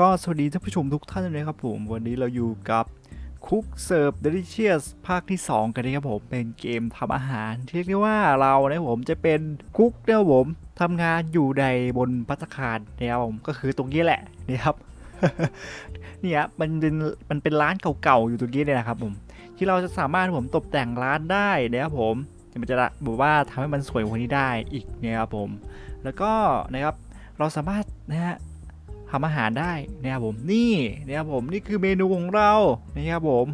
ก็สวัสดีท่านผู้ชมทุกท่านเลยครับผม วันนี้เราอยู่กับคุกเสิร์ฟเดลิเชียสภาคที่ 2 กันนะครับผมเป็นเกมทำอาหารที่เรียกได้ว่าเรานี่ยผมจะเป็นคุกนะผมทำงานอยู่ในบนพัตคารนะครับผมก็คือตรงนี้แหละนี่ครับเนี่ยมันเป็นมันเป็นร้านเก่าๆอยู่ตรงนี้เนี่ยนะครับผมที่เราจะสามารถผมตกแต่งร้านได้นะครับผมมันจะบอกว่าทำให้มันสวยกว่านี้ได้อีกนะครับผม แล้วก็นะครับเราสามารถนะฮะ ทำอาหารได้นะครับผมนี่นะครับผมนี่คือเมนูของเรานะครับผม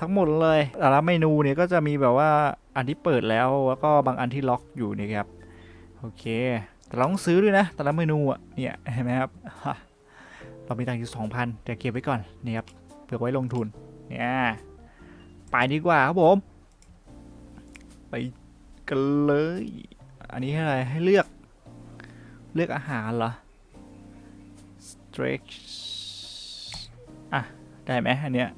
ทั้งหมดเลยแต่ละเมนูเนี่ยก็จะมีแบบว่าอันที่เปิดแล้วแล้วก็บางอันที่ล็อกอยู่นะครับโอเคแต่เราต้องซื้อด้วยนะแต่ละเมนูอะเนี่ยเห็นไหมครับเรามีตังค์อยู่สองพันแต่เก็บไว้ก่อนนี่ครับเผื่อไว้ลงทุนเนี่ยไปดีกว่าครับผม ไปกันเลย อันนี้ให้อะไรให้เลือกเลือกอาหารเหรอ stretch อะ ได้ไหมอันเนี้ย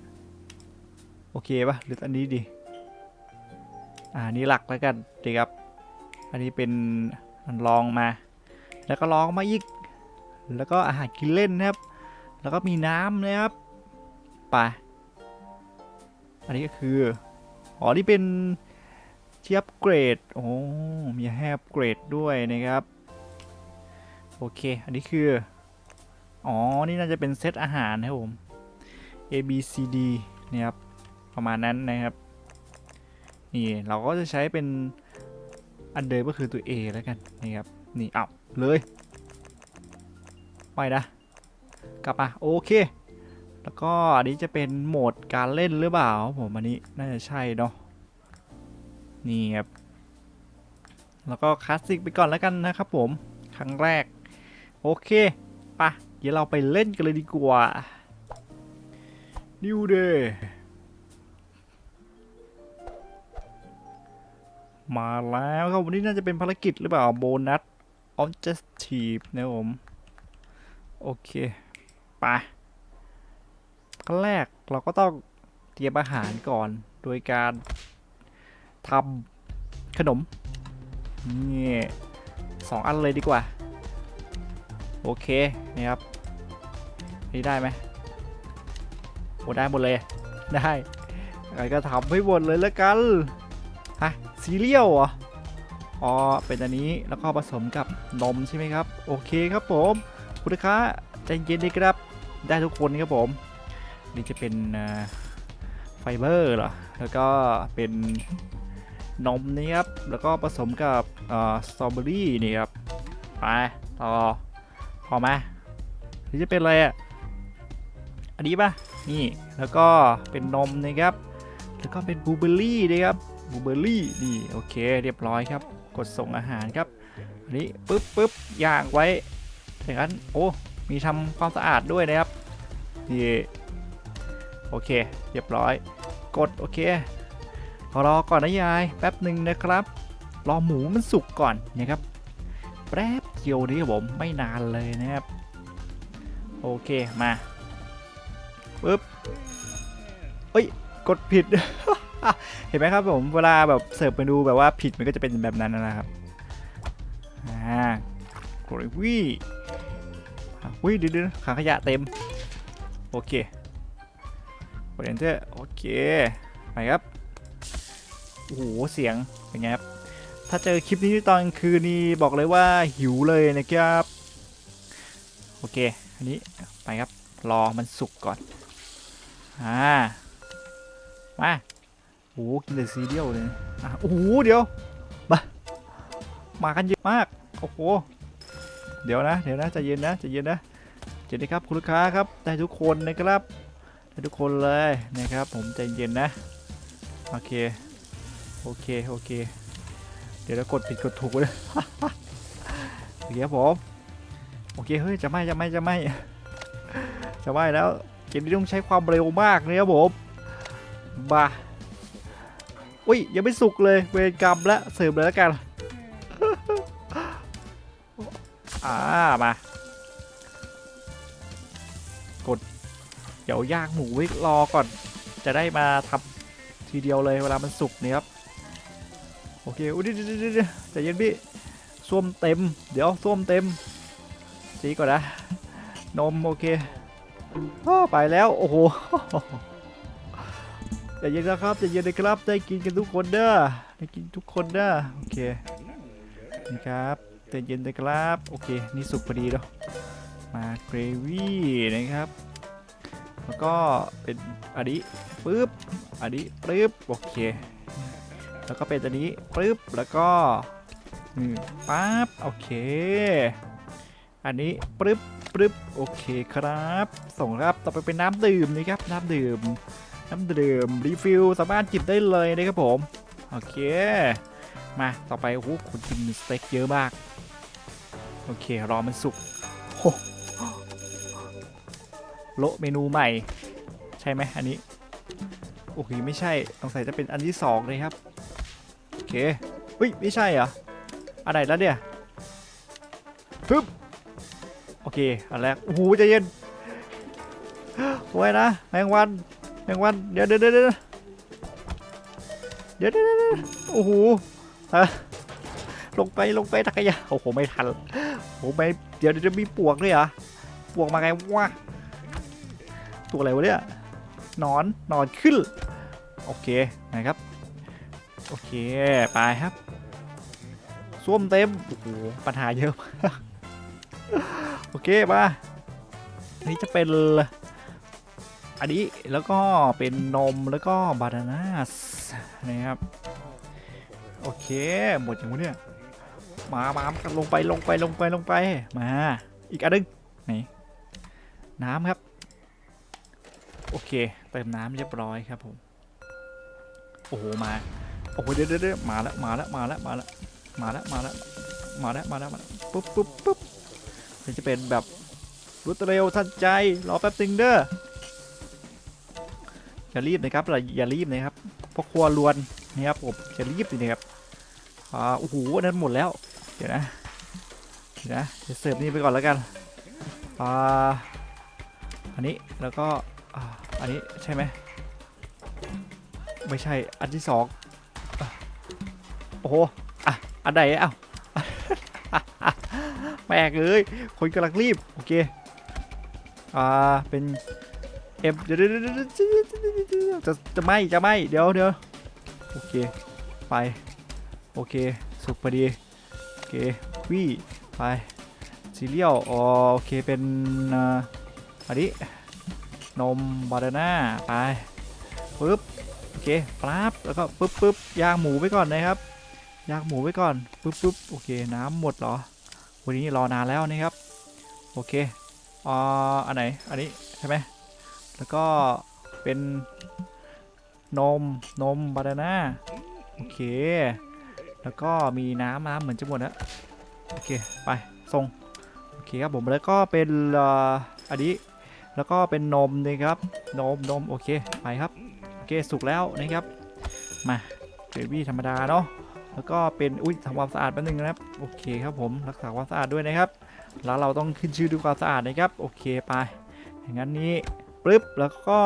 โอเคปะหรืออันนี้ดี อ่าอันนี้หลักแล้วกันดีครับ อันนี้เป็นอันลองมา แล้วก็ลองมาอีก แล้วก็อาหารกินเล่นนะครับ แล้วก็มีน้ำนะครับไปอันนี้ก็คือ อ๋อ นี่เป็นที่อัปเกรด โอ้ มีให้อัปเกรดด้วยนะครับ โอเค อันนี้คือ อ๋อ นี่น่าจะเป็นเซตอาหารครับผม A B C D นะครับ ประมาณนั้นนะครับ นี่เราก็จะใช้เป็นอันเดิมก็คือตัว A แล้วกันนะครับ นี่เอาเลย ไปนะ กลับมาโอเค แล้วก็อันนี้จะเป็นโหมดการเล่นหรือเปล่าผมอันนี้น่าจะใช่เนาะ นี่ครับ แล้วก็คลาสสิกไปก่อนแล้วกันนะครับผม ครั้งแรก โอเคปะ ดี๋ยวเราไปเล่นกันเลยดีกว่า New Day มาแล้วครับวันนี้น่าจะเป็นภารกิจหรือเปล่าโบนัส Objective นะผม โอเคไปขั้นแรกเราก็ต้องเตรียมอาหารก่อนโดยการทำขนมนี่สองอันเลยดีกว่า โอเคนี่ครับ นี่ได้ไหมโอ้ได้หมดเลย ได้อะไรก็ทำให้หมดเลยแล้วกัน ฮะ ซีเรียลเหรอ อ๋อ เป็นอันนี้แล้วก็ผสมกับนมใช่ไหมครับ โอเคครับผม คุณลูกค้าใจเย็นดีครับ ได้ทุกคนครับผม นี่จะเป็นไฟเบอร์เหรอ แล้วก็เป็นนมนี่ครับ แล้วก็ผสมกับสตรอเบอรี่นี่ครับ ไป ต่อพอไหมหรือจะเป็นอะไรอะ อันนี้ปะนี่แล้วก็เป็นนมนะครับ แล้วก็เป็นบลูเบอร์รี่นะครับบลูเบอร์รี่นี่โอเค เรียบร้อยครับ กดส่งอาหารครับอันนี้ปึ๊บปึ๊บย่างไว้อย่างนั้นโอ้มีทำความสะอาดด้วยนะครับนี่โอเค เรียบร้อย กดโอเครอก่อนนะยายแป๊บหนึ่งนะครับ รอหมูมันสุกก่อนนะครับแป๊บเดียวนี้ครับผมไม่นานเลยนะครับ โอเคมา ปึ๊บเอ้ย กดผิด เห็นไหมครับผมเวลาแบบเสิร์ฟเมนูแบบว่าผิดมันก็จะเป็นแบบนั้นนะครับอ่ากดวิวิเดี๋ยวๆขาขยะเต็ม โอเคกด enter โอเค ไปครับ โอ้โห เสียง เป็นไงครับ ถ้าเจอคลิปนี้ตอนคืนนี่บอกเลยว่าหิวเลยนะครับ โอเค อันนี้ ไปครับ รอมันสุกก่อน อ่า มาโอ้กินแต่ซีเรียลเลยอะโอ้โห เดี๋ยว มา มากันเยอะมาก โอ้โห เดี๋ยวนะ เดี๋ยวนะใจเย็นนะใจเย็นนะเจนดีครับคุณลูกค้าครับ ได้ทุกคนนะครับ ได้ทุกคนเลยนะครับ ผมใจเย็นนะ โอเค โอเค โอเค เดี๋ยวเรากดผิดกดถูกเลยโอเคครับผม โอเค เฮ้ย จะไม่ จะไม่ จะไม่ จะไม่แล้ว มนี้ต้องใช้ความเร็วมากนะครับผมบ้าอุ้ยยังไม่สุกเลยเวรกรรมแล้วเสิร์ฟเลยแล้วกันอ่ามากดเดี๋ยวย่างหมูไว้รอก่อน จะได้มาทำทีเดียวเลยเวลามันสุกเนี่ยครับโอเคอุ้ยเดี๋ยวเดี๋ยวเดี๋ยวใจเย็นพี่ส้วมเต็ม เดี๋ยวส้วมเต็มสีก่อนนะนมโอเคอ้อ ไปแล้วโอ้โหใจเย็นนะครับใจเย็นนะครับได้กินกันทุกคนเด้อได้กินทุกคนเด้อโอเคนี่ครับใจเย็นนะครับโอเคนี่สุกพอดีเนาะมาเกรวี่นะครับแล้วก็เป็นอันนี้ปึ๊บอันนี้ปึ๊บโอเคแล้วก็เป็นอันนี้ปึ๊บแล้วก็นี่ปั๊บโอเค อันนี้ปึ๊บปึ๊บ โอเคครับ ส่งครับ ต่อไปเป็นน้ำดื่มนะครับ น้ำดื่ม น้ำดื่มรีฟิลสามารถจิบได้เลยนะครับผม โอเค มาต่อไปโอ้โหคุณกินสเต็กเยอะมาก โอเค รอมันสุกโอ้โละเมนูใหม่ ใช่ไหมอันนี้ โอเคไม่ใช่สงสัยจะเป็นอันที่สองเลยครับ โอเคเฮ้ย ไม่ใช่เหรอ อะไรแล้วเนี่ยปึ๊บ เคอันแรกโอ้โหใจเย็นไว้นะแมงวันแมงวันเดี๋ยวเดี๋ยวเดี๋ยวเดี๋ยวเดี๋ยวเดี๋ยวเดี๋ยวโอ้โหฮะลงไปลงไปตะกยาโอ้โหไม่ทันโอ้โหไม่เดี๋ยวเดี๋ยวจะมีปวกด้วยเหรอปวกมาไงวะตัวอะไรวะเนี่ยนอนนอนขึ้นโอเคนะครับโอเคไปครับส้วมเต็มโอ้โหปัญหาเยอะมาก โอเคมาอันนี้จะเป็น อันนี้แล้วก็เป็นนมแล้วก็บานาน่านะครับ โอเค หมดอย่างวะเนี่ย มามากันลงไปลงไปลงไปลงไป มา อีกอันนึงไหนน้ำครับ โอเค เติมน้ำเรียบร้อยครับผม โอ้โห มา โอ้โห เดี๋ยวเดี๋ยวเดี๋ยวมาแล้ว มาแล้ว มาแล้ว มาแล้ว มาแล้ว มาแล้ว มาแล้ว มาแล้ว มาแล้ว ปุ๊บปุ๊บปุ๊บ มันจะเป็นแบบรวดเร็วทันใจรอแป๊บนึงเด้ออย่ารีบนะครับอย่าอย่ารีบนะครับเพราะครัวรวนนะครับผมอย่ารีบสินะครับอ่าโอ้โหอันนั้นหมดแล้วเดี๋ยวนะเดี๋ยวนะจะเสิร์ฟนี่ไปก่อนแล้วกันอ่าอันนี้แล้วก็อ่าอันนี้ใช่ไหมไม่ใช่อันที่สองโอ้โหอะอันไหนอ้าแป ลกเลยคนกำลังรีบโอเคอ่าเป็นเอ็มเดี๋ยวจะจะไม่จะไม่เดี๋ยวเดี๋ยวโอเคไปโอเคสุกพอดีโอเควี่ไปซีเรียลอ๋อโอเคเป็นอ่าอันนี้นมบานาน่าไปปึ๊บโอเคปั๊บแล้วก็ปึ๊บปึ๊บย่างหมูไว้ก่อนนะครับย่างหมูไว้ก่อนปึ๊บปึ๊บโอเคน้ำหมดเหรอ วันนี้รอนานแล้วนะครับ โอเคอ่าอันไหน อันนี้ใช่ไหม แล้วก็เป็นนม นมบานาน่า โอเค แล้วก็มีน้ำน้ำเหมือนจะหมดแล้ว โอเค ไปส่ง โอเคครับผม แล้วก็เป็นอ่ออันนี้ แล้วก็เป็นนมนะครับ นมนมโอเค ไปครับ โอเค สุกแล้วนะครับ มาเกรวี่ธรรมดาเนาะ แล้วก็เป็นอุ้ยทำความสะอาดแป๊บนึงนะครับโอเคครับผมรักษาความสะอาดด้วยนะครับ แล้วเราต้องขึ้นชื่อด้วยความสะอาดนะครับโอเคไปอย่างนั้นนี้ปึ๊บแล้วก็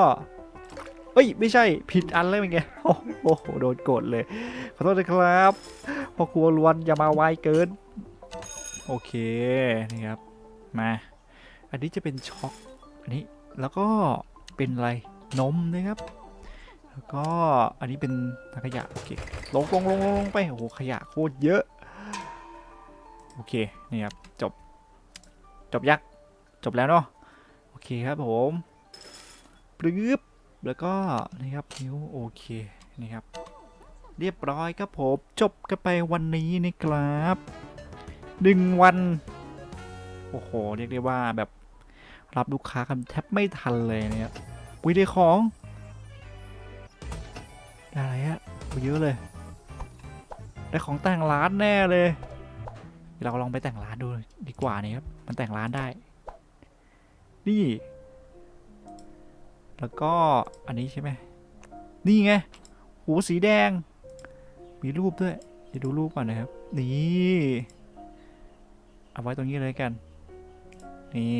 เอ้ยไม่ใช่ผิดอันเลยเมื่อกี้โอ้โหโดนกดเลยขอโทษนะครับพ่อครัวล้วนอย่ามาไวเกิน โอเคนี่ครับมาอันนี้จะเป็นช็อกอันนี้แล้วก็เป็นอะไรนมนะครับ แล้วก็อันนี้เป็นถังขยะโอเคลงลงลงลงลงไปโอ้โหขยะโคตรเยอะโอเคนี่ครับจบจบยักษ์จบแล้วเนาะโอเคครับผมปึ๊บแล้วก็นี่ครับนิ้วโอเคนี่ครับเรียบร้อยครับผมจบกันไปวันนี้นะครับหนึ่งวันโอ้โหเรียกได้ว่าแบบรับลูกค้ากันแทบไม่ทันเลยเนี่ยวิดีของ ได้อะไรอะโอ้เยอะเลย ได้ของแต่งร้านแน่เลยเดี๋ยวเราลองไปแต่งร้านดูดีกว่านี่ครับ มันแต่งร้านได้ นี่ แล้วก็อันนี้ใช่ไหม นี่ไง หูสีแดง มีรูปด้วยเดี๋ยวดูรูปก่อนนะครับ นี่ เอาไว้ตรงนี้เลยกัน นี่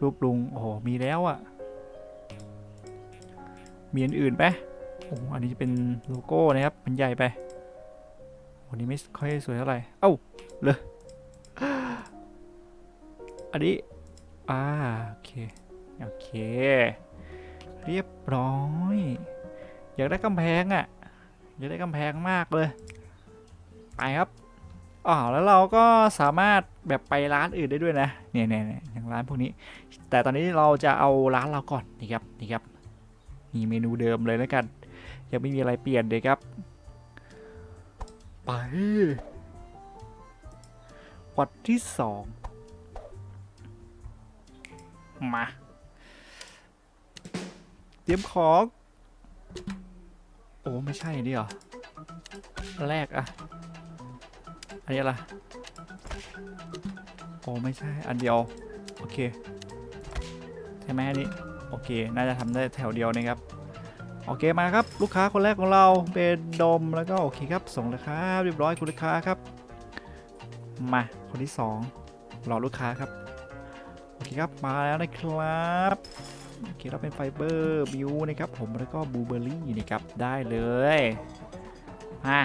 รูปลุง โอ้โห มีแล้วอะ่ะ มีอันอื่นไหมโอ้อันนี้จะเป็นโลโก้นะครับ มันใหญ่ไปวันนี้ไม่ค่อยสวยเท่าไหร่ เอ้า เลย อันนี้ อ่า โอเค โอเค เรียบร้อย อยากได้กำแพงอะ่ะ อยากได้กำแพงมากเลย ไปครับอ๋อแล้วเราก็สามารถแบบไปร้านอื่นได้ด้วยนะ เนี่ยเนี่ยเนี่ยอย่างร้านพวกนี้ แต่ตอนนี้เราจะเอาร้านเราก่อน นี่ครับ นี่ครับ นี่เมนูเดิมเลยแล้วกัน ยังไม่มีอะไรเปลี่ยนเลยครับ ไป วัดที่สองมา เตรียมของ โอ้ ไม่ใช่นี่เหรออันแรกอะอันนี้อะไรโอ้ ไม่ใช่ อันเดียว โอเค ใช่ไหมอันนี้ โอเค น่าจะทำได้แถวเดียวนะครับ โอเคมาครับ ลูกค้าคนแรกของเราเป็นดมแล้วก็โอเคครับ ส่งเลยครับเรียบร้อยคุณลูกค้าครับ มาคนที่สองรอลูกค้าครับ โอเคครับมาแล้วนะครับโอเคเราเป็นไฟเบอร์บิวนะครับผมแล้วก็บลูเบอร์รี่นะครับได้เลยมา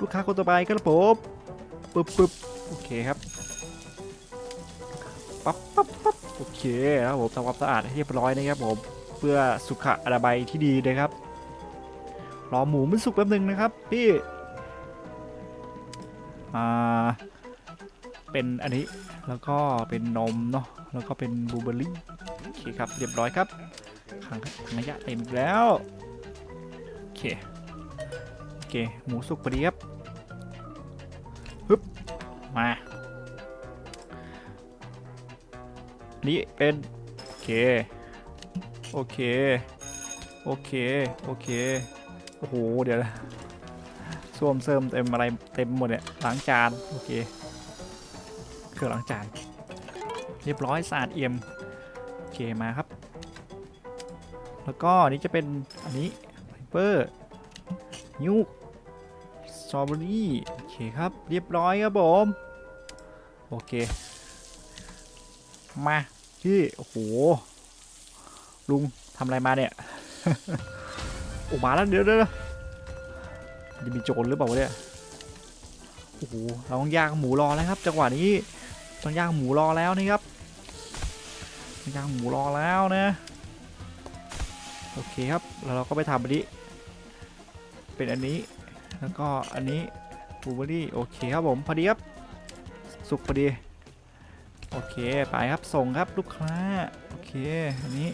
ลูกค้าคนต่อไปครับผมปึ๊บปึ๊บโอเคครับปั๊บปั๊บปั๊บ โอเคครับผมทำความสะอาดให้เรียบร้อยนะครับผมเพื่อสุขอนามัยที่ดีนะครับรอหมูมันสุกแป๊บหนึงนะครับพี่อ่าเป็นอันนี้แล้วก็เป็นนมเนาะแล้วก็เป็นบลูเบอร์รี่โอเคครับเรียบร้อยครับขังถังขยะเต็มแล้วโอเคโอเคหมูสุกพอดีครับฮึบมา นี่เป็นโอเค โอเค โอเค โอเค โอ้โห เดี๋ยวนะส้วมเสริมเต็มอะไรเต็มหมดเนี่ยล้างจาน โอเค เครื่องล้างจาน เรียบร้อยสะอาดเอี่ยม โอเค มาครับ แล้วก็อันนี้จะเป็นอันนี้ไฟเบอร์ยูสตรอเบอรี่ โอเคครับ เรียบร้อยครับผม โอเค มา พี่โอ้โห ลุงทำอะไรมาเนี่ยโอ้มาแล้วเดี๋ยวเดี๋ยวจะมีโจรหรือเปล่าวะเนี่ยโอ้โหเราต้องย่างหมูรอแล้วครับจังหวะนี้ต้องย่างหมูรอแล้วนี่ครับย่างหมูรอแล้วนะโอเคครับแล้วเราก็ไปทำอันนี้เป็นอันนี้แล้วก็อันนี้บูเบอรี่โอเคครับผมพอดีครับสุกพอดี โอเค ไปครับ ส่งครับลูกค้า โอเค อันนี้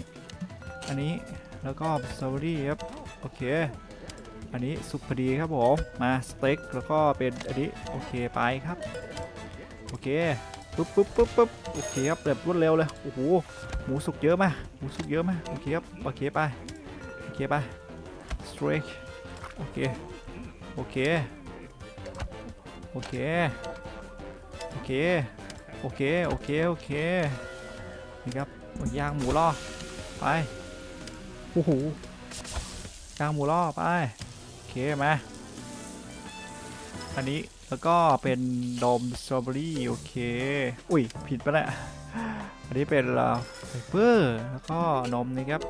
อันนี้ แล้วก็สตรอเบอรี่ครับ โอเค อันนี้สุกพอดีครับผม มาสเต็กแล้วก็เป็นอันนี้ โอเค ไปครับ โอเค ปุ๊บปุ๊บปุ๊บปุ๊บโอเคครับแบบรวดเร็วเลย โอ้โห หมูสุกเยอะมาก หมูสุกเยอะมาก โอเคครับ โอเคไป โอเคไปสเต็กโอเค โอเค โอเค โอเค โอเค โอเค โอเค นี่ครับมันย่างหมูล่อไปโอ้โหยางหมูล่อไป โอเคมอันนี้แล้วก็เป็นนมสตรอเบอรี่โอเค อุ้ย ผิดไปแล้วอันนี้เป็นไฟเบอร์แล้วก็นมนี่ครับ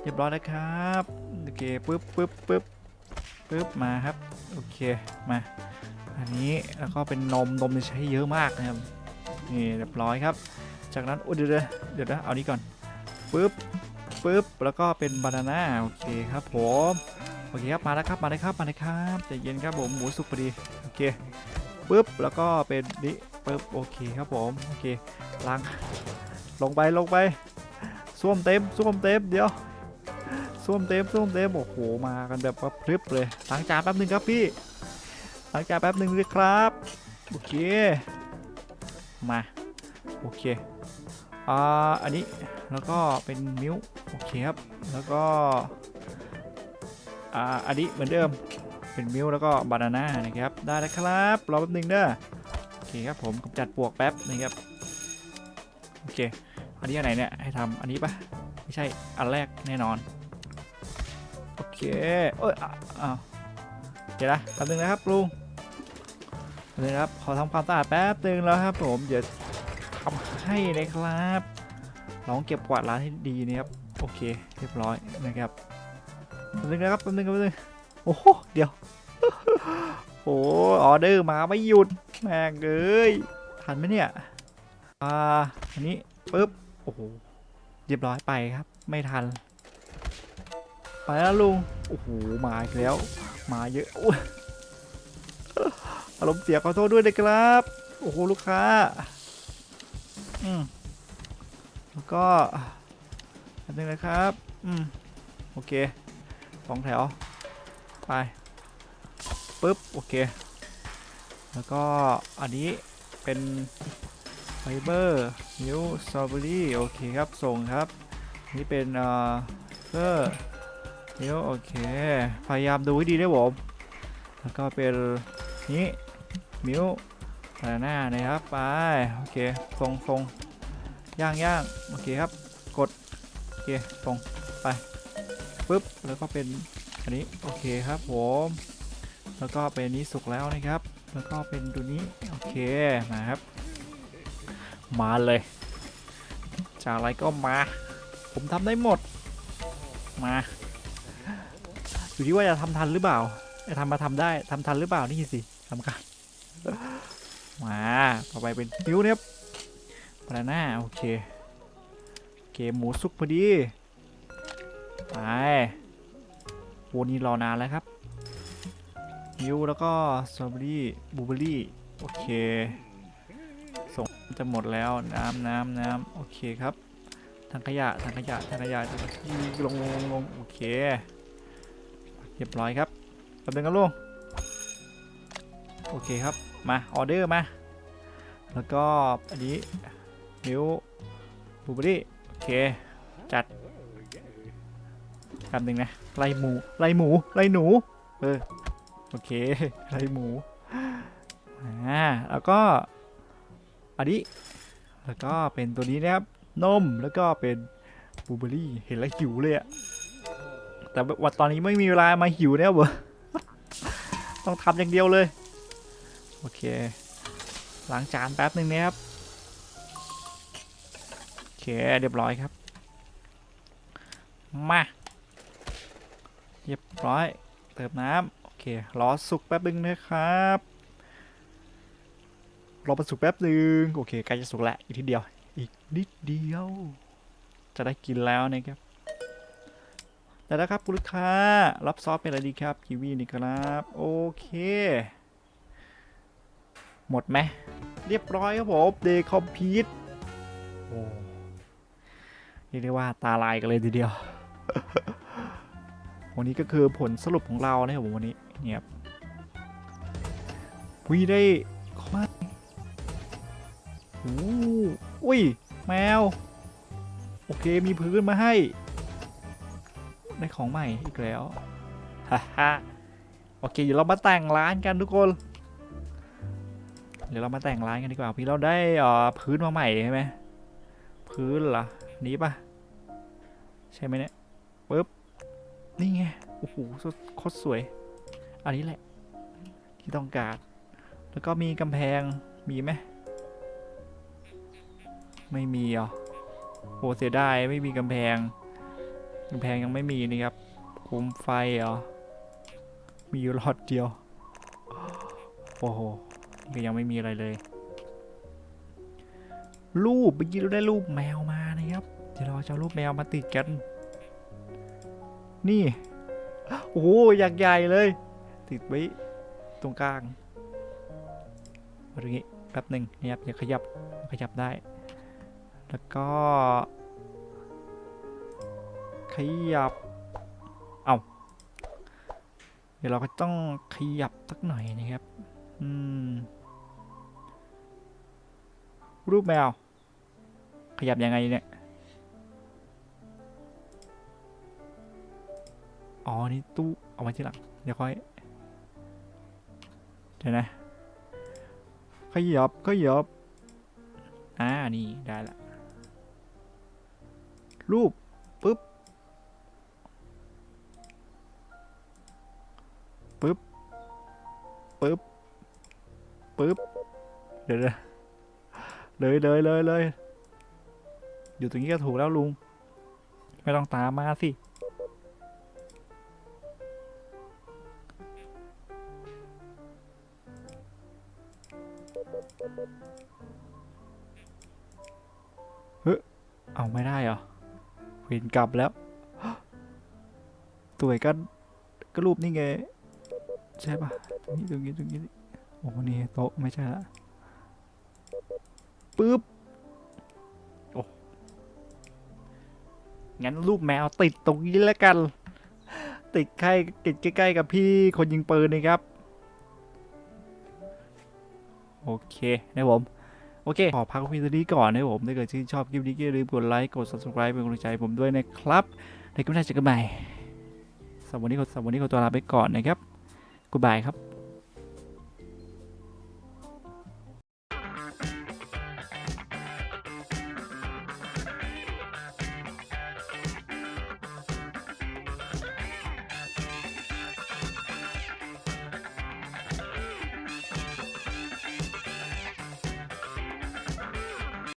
เรียบร้อยแล้วครับ โอเคปึ๊บปึ๊บปึ๊บปึ๊บมาครับ โอเค มา อันนี้แล้วก็เป็นนมนมจะใช้เยอะมากนะครับ นี่เรียบร้อยครับ จากนั้นโอ้เดี๋ยวเดี๋ยวเดี๋ยวนะเอานี้ก่อนปึ๊บปึ๊บแล้วก็เป็นบานาน่าโอเคครับผมโอเคครับมาแล้วครับมาเลยครับมาเลยครับใจเย็นครับผมหมูสุกพอดีโอเคปึ๊บแล้วก็เป็นนี่ปึ๊บโอเคครับผมโอเคล้างลงไปลงไปส้วมเต็มส้วมเต็มเดี๋ยวส้วมเต็มส้วมเต็มโอ้โหมากันแบบว่าพรึบเลยล้างจานแป๊บหนึงครับพี่ล้างจานแป๊บหนึงเลยครับโอเค มาโอเคอ่าอันนี้แล้วก็เป็นมิวโอเคครับแล้วก็อ่าอันนี้เหมือนเดิมเป็นมิลค์แล้วก็บานาน่านะครับได้แล้วครับรอแป๊บนึงเด้อโอเคครับผมกำจัดปลวกแป๊บนะครับโอเคอันนี้อันไหนเนี่ยให้ทำอันนี้ปะไม่ใช่อันแรกแน่นอนโอเคเอ้ยอะอ้าวเดี๋ยวนะแป๊บนึงนะครับลุง นะครับขอทำความสะอาดแป๊บนึงแล้วครับผมเดี๋ยวทำให้นะครับลองเก็บกวาดร้านให้ดีนะครับโอเคเรียบร้อยนะครับแป๊บนึงนะครับแป๊บนึงแป๊บนึงโอ้โหเดี๋ยวโอ้ออเดอร์มาไม่หยุดแม่งเอ้ยทันไหมเนี่ยอ่าอันนี้ปึ๊บโอ้โหเรียบร้อยไปครับ ไม่ทัน ไปแล้วลุงโอ้โหมาอีกแล้ว มาเยอะารมณ์เสียขอโทษด้วยนะครับ โอ้โหลูกค้า อืมแล้วก็อันนึงนะครับ อืม โอเคสองแถว ไป ปึ๊บ โอเค แล้วก็อันนี้เป็นไฟเบอร์มิวสตรอเบอรี่ โอเคครับ ส่งครับ นี่เป็นเอ่อเฟอร์มิวโอเค พยายามดูให้ดีด้วยผม แล้วก็เป็นนี้ มิวบานาน่านะครับไปโอเคส่งส่งย่างย่างโอเคครับ กด โอเคส่งไปปึ๊บแล้วก็เป็นอันนี้โอเคครับผมแล้วก็เป็นนี้สุกแล้วนะครับ แล้วก็เป็นตัวนี้โอเคมาครับ มาเลยจะอะไรก็มา ผมทำได้หมด มาอยู่ที่ว่าจะทำทันหรือเปล่าจะทำมาทำได้ทำทันหรือเปล่านี่สิสำคัญาต่อไปเป็นนิ้วเนี่ยบานาน่าโอเคเกมหมูสุกพอดี ไปโวนี้รอนานแล้วครับมิวแล้วก็สตรอเบอรี่บลูเบอรี่โอเคส่งจะหมดแล้วน้ำน้ำน้ำโอเคครับทางขยะทางขยะทางขยะลงลงลงลงโอเคเรียบร้อยครับแป๊บนึงครับลุงโอเคครับ มา ออเดอร์มา แล้วก็อันนี้มิวบูเบอรี่โอเค จัดแป๊บนึงนะไล่หมูไล่หมูไล่หนู เออ โอเคไล่หมูอ่าแล้วก็อันนี้แล้วก็เป็นตัวนี้นะครับ นมแล้วก็เป็นบูเบอรี่เห็นแล้วหิวเลยอะแต่ว่าตอนนี้ไม่มีเวลามาหิวเนี่ยเบอต้องทำอย่างเดียวเลย โอเค ล้างจานแป๊บหนึ่งนะครับโอเคเรียบร้อยครับ มา เรียบร้อย เติมน้ำโอเครอสุกแป๊บหนึ่งนะครับรอมันสุกแป๊บหนึ่งโอเคใกล้จะสุกแล้วอีกทีเดียว อีกนิดเดียว จะได้กินแล้วนะครับแต่แล้วครับคุณลูกค้ารับซอสเป็นอะไรดีครับกีวีนี่ครับ โอเค หมดไหมเรียบร้อยครับผมเดคอมพีทโอ้เรียกได้ว่าตาลายกันเลยทีเดียว วันนี้ก็คือผลสรุปของเรานะครับผมวันนี้เนี่ยครับวีได้ของมาโอ้อุ้ย แมว โอเคมีพื้นมาให้ ได้ของใหม่อีกแล้วฮ่าฮ่าโอเคเดี๋ยวเรามาแต่งร้านกันทุกคน เดี๋ยวเรามาแต่งร้านกันดีกว่า พี่เราได้อ่อพื้นมาใหม่ใช่ไหมพื้นเหรอนี้ปะใช่ไหมเนี่ยปึ๊บนี่ไงโอ้โหโคตรสวย อันนี้แหละ ที่ต้องการแล้วก็มีกำแพงมีไหมไม่มีอะโหเสียดายไม่มีกำแพงกำแพงยังไม่มีนี่ครับโคมไฟเหรอมีอยู่หลอดเดียว โอ้โห ก็ยังไม่มีอะไรเลย รูปเมื่อกี้เราได้รูปแมวมานะครับ เดี๋ยวเราจะรูปแมวมาติดกัน นี่ โอ้โหอยากใหญ่เลย ติดไว้ตรงกลางมาตรงนี้แป๊บหนึ่งนี่ยครับอย่าขยับขยับได้ แล้วก็ ขยับ เอาเดี๋ยวเราก็ต้องขยับสักหน่อยนะครับ รูปแมว ขยับยังไงเนี่ย อ๋อ นี่ตู้ เอาไว้ที่หลัง เดี๋ยวค่อย เดี๋ยวนะ ขยับ ขยับ อ่า นี่ได้ละ รูป ปึ๊บ ปึ๊บ ปึ๊บ ปึ๊บเดี๋ยวเลยเลยเลยเลยอยู่ตรงนี้ก็ถูกแล้วลุง ไม่ต้องตามมาสิเฮ้ยเอาไม่ได้เหรอเวนกลับแล้วตัวก็ก็รูปนี่ไงใช่ปะตรงนี้ตรงนี้ตรงนี้ อ้นี่โต๊ะไม่ใช่ละปึ๊บโอ้งั้นรูปแมวติดตรงนี้แล้วกัน ติดใกล้ติดใกล้ๆกับพี่คนยิงปืนนะครับ โอเคนะผมโอเค ขอพักวิดีนี้ก่อนนะผม ถ้าเกิดชื่นชอบคลิปนี้ก็อย่าลืมกดไลค์ กด subscribe เป็นกำลังใจผมด้วยนะครับ ในคลิปหน้าเจอกันใหม่สำหรับวันนี้ขอสำหรับวันนี้ขอตัวลาไปก่อนนะครับกูบายครับ